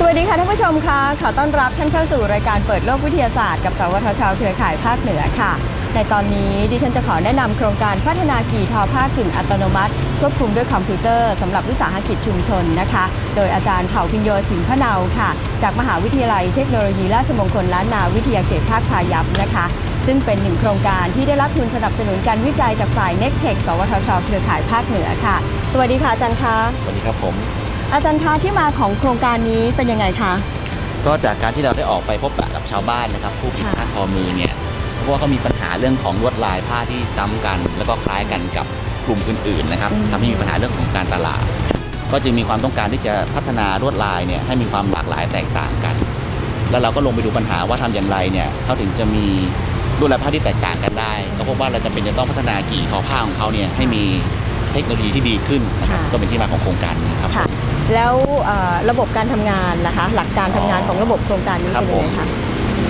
สวัสดีค่ะท่านผู้ชมค่ะขอต้อนรับท่านเข้าสู่รายการเปิดโลกวิทยาศาสตร์กับสวทชเครือข่ายภาคเหนือค่ะ ในตอนนี้ดิฉันจะขอแนะนำโครงการพัฒนากี่ทอผ้ากึ่งอัตโนมัติควบคุมด้วยคอมพิวเตอร์สำหรับวิสาหกิจชุมชนนะคะ โดยอาจารย์เผ่าพิญโยชิมพะเนาค่ะ จากมหาวิทยาลัยเทคโนโลยีราชมงคลล้านนาวิทยาเขตภาคพายัพนะคะ ซึ่งเป็นหนึ่งโครงการที่ได้รับทุนสนับสนุนการวิจัยจากฝ่ายเน็กเทคสวทช เครือข่ายภาคเหนือค่ะ สวัสดีค่ะอาจารย์คะสวัสดีครับผม อาจารย์คะที่มาของโครงการนี้เป็นยังไงคะ ก็จากการที่เราได้ออกไปพบปะกับชาวบ้านนะครับ ผู้ผลิตค่ะผ้าทอมือเนี่ยเพราะว่าเขามีปัญหาเรื่องของลวดลายผ้าที่ซ้ำกัน แล้วก็คล้ายกันกับกลุ่มอื่นๆนะครับทำให้มีปัญหาเรื่องของการตลาด ก็จึงมีความต้องการที่จะพัฒนาลวดลายเนี่ยให้มีความหลากหลายแตกต่างกัน แล้วเราก็ลงไปดูปัญหาว่าทำอย่างไรเนี่ยเขาถึงจะมีลวดลายผ้าที่แตกต่างกันได้ก็พบว่าเราจะเป็นจะต้องพัฒนากี่ทอผ้าของเขาเนี่ยให้มี เทคโนโลยีที่ดีขึ้นนะครับค่ะก็เป็นที่มาของโครงการนี้ครับค่ะแล้วเอ่อระบบการทำงานล่ะคะ หลักการทำงานของระบบโครงการนี้ครับเป็นยังไงผมคะ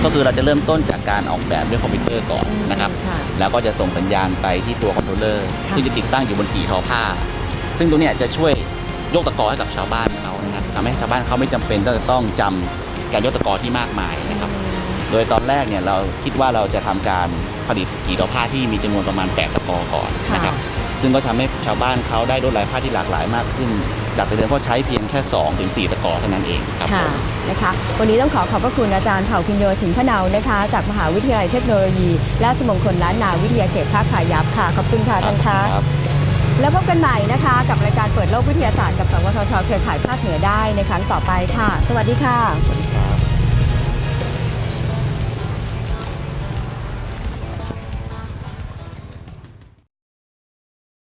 ก็คือเราจะเริ่มต้นจากการออกแบบด้วยคอมพิวเตอร์ก่อนนะครับค่ะแล้วก็จะส่งสัญญาณไปที่ตัวคอนโทรลเลอร์ค่ะซึ่งจะติดตั้งอยู่บนกี่ทอผ้า ซึ่งตัวเนี้ยจะช่วยยกตะกอให้กับชาวบ้านเขานะครับทำให้ชาวบ้านเขาไม่จำเป็นต้องจะต้องจำการยกตะกอที่มากมายนะครับ โดยตอนแรกเนี่ยเราคิดว่าเราจะทำการผลิตกี่ทอผ้าที่มีจำนวนประมาณ 8 ตะกอก่อนนะครับ ซึ่งก็ทำให้ชาวบ้านเขาได้ลวดลายผ้าที่หลากหลายมากขึ้น จากแต่เดิมเขาใช้เพียงแค่2ถึง4ตะกอเท่านั้นเองครับค่ะผมนะคะวันนี้ต้องขอขอบพระคุณอาจารย์เผ่าพิญโยชิมพะเนานะคะ จากมหาวิทยาลัยเทคโนโลยี ราชมงคลล้านนาวิทยาเขตภาคพายัพค่ะขอบคุณค่ะอาจารย์คะครับแล้วพบกันใหม่นะคะ กับรายการเปิดโลกวิทยาศาสตร์กับสวทชเครือข่ายภาคเหนือได้ในครั้งต่อไปค่ะ สวัสดีค่ะสวัสดีครับ